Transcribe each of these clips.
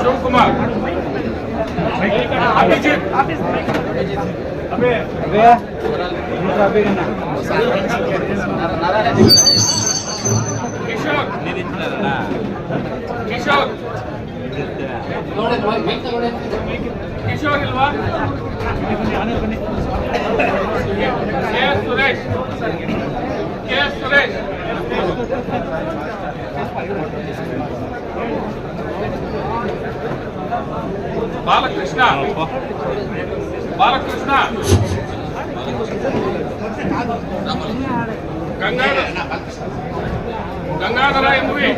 ಶಿವಕುಮಾರ್. ಅಭಿಜಿತ್. ಕಿಶೋರ್ ಕಿಶೋರ್ ಕಿಶೋರ್ ಇಲ್ವಾ K Suresh K Suresh Balakrishna. Balakrishna. Gangadhara. Gangadhara MV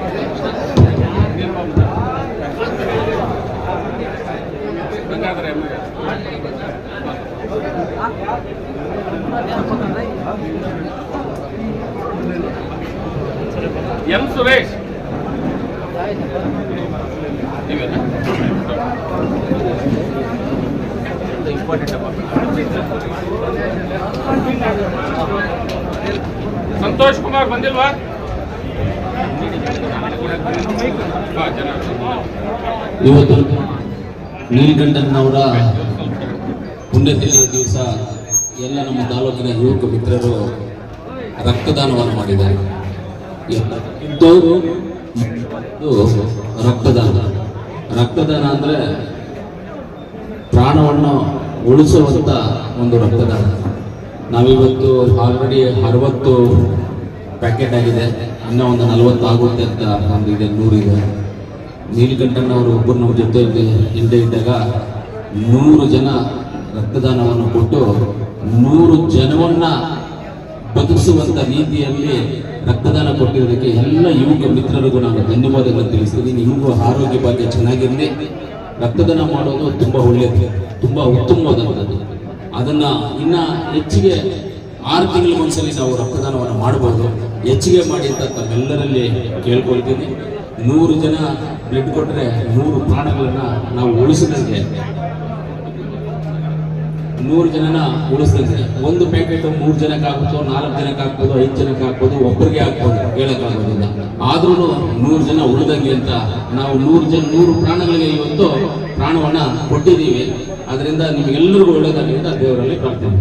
Gangadhara MV M Suresh. Santosh Kumar ಬಂದಿಲ್ವಾ? ಇವತ್ತು ನೀಲಕಂಠನವರ ಪುಣ್ಯತಿಥಿಯ ದಿವಸ ಎಲ್ಲ ನಮ್ಮ ತಾಲೂಕಿನ ಯುವಕ ಮಿತ್ರರು ರಕ್ತದಾನವನ್ನು ಮಾಡಿದ್ದಾರೆ. ಇದು ರಕ್ತದಾನ. ರಕ್ತದಾನ ಅಂದ್ರೆ ಪ್ರಾಣವನ್ನು ಉಳಿಸುವಂತ ಒಂದು ರಕ್ತದಾನ. ನಾವಿವತ್ತು ಆಲ್ರೆಡಿ ಅರವತ್ತು ಪ್ಯಾಕೆಟ್ ಆಗಿದೆ. ಇನ್ನೂ ಒಂದು ನಲವತ್ತು ಆಗುತ್ತೆ ಅಂತ ಒಂದು ಇದೆ ನೂರಿದೆ ನೀಲಕಂಠನವರು ಒಬ್ಬರು ನಮ್ಮ ಜೊತೆಯಲ್ಲಿ ಹಿಂದೆ ಇದ್ದಾಗ ನೂರು ಜನ ರಕ್ತದಾನವನ್ನು ಕೊಟ್ಟು ನೂರು ಜನವನ್ನು ಬದುಕಿಸುವಂತ ರೀತಿಯಲ್ಲಿ ರಕ್ತದಾನ ಕೊಟ್ಟಿರೋದಕ್ಕೆ ಎಲ್ಲ ಯುವಕ ಮಿತ್ರರಿಗೂ ನಾನು ಧನ್ಯವಾದಗಳನ್ನು ತಿಳಿಸ್ತೀನಿ. ಇವರು ಆರೋಗ್ಯ ಭಾಗ್ಯ ಚೆನ್ನಾಗಿರಲಿ. ರಕ್ತದಾನ ಮಾಡೋದು ತುಂಬ ಒಳ್ಳೆಯದು ತುಂಬ ಉತ್ತಮವಾದಂಥದ್ದು. ಅದನ್ನು ಇನ್ನ ಹೆಚ್ಚಿಗೆ ಆರು ತಿಂಗಳ ಮನಸ್ಸಲ್ಲಿ ನಾವು ರಕ್ತದಾನವನ್ನು ಮಾಡಬಹುದು ಹೆಚ್ಚಿಗೆ ಮಾಡಿ ಅಂತ ತಮ್ಮೆಲ್ಲರಲ್ಲಿ ಕೇಳ್ಕೊಳ್ತೀನಿ. ನೂರು ಜನ ಬ್ಲಡ್ ಕೊಟ್ಟರೆ ನೂರು ಪ್ರಾಣಗಳನ್ನು ನಾವು ಉಳಿಸಿದಂಗೆ ನೂರು ಜನನ ಉಳಿಸ್ತಂತೆ ಒಂದು ಪ್ಯಾಕೆಟ್ ಮೂರು ಜನಕ್ಕೆ ಹಾಕ್ಬೋದು ನಾಲ್ಕು ಜನಕ್ಕೆ ಹಾಕ್ಬೋದು ಐದು ಜನಕ್ಕೆ ಹಾಕ್ಬೋದು ಒಬ್ಬರಿಗೆ ಹಾಕ್ಬೋದು ಹೇಳೋಕ್ಕಾಗೋದಿಲ್ಲ. ಆದ್ರೂ ನೂರು ಜನ ಉಳಿದಂಗೆ ಅಂತ ನಾವು ನೂರು ಜನ, ನೂರು ಪ್ರಾಣಗಳಿಗೆ ಇವತ್ತು ಪ್ರಾಣವನ್ನ ಕೊಟ್ಟಿದ್ದೀವಿ. ಅದರಿಂದ ನಿಮಗೆಲ್ಲರಿಗೂ ಒಳ್ಳೆಯದಾಗಲಿ ಅಂತ ದೇವರಲ್ಲಿ ಪ್ರಾರ್ಥನೆ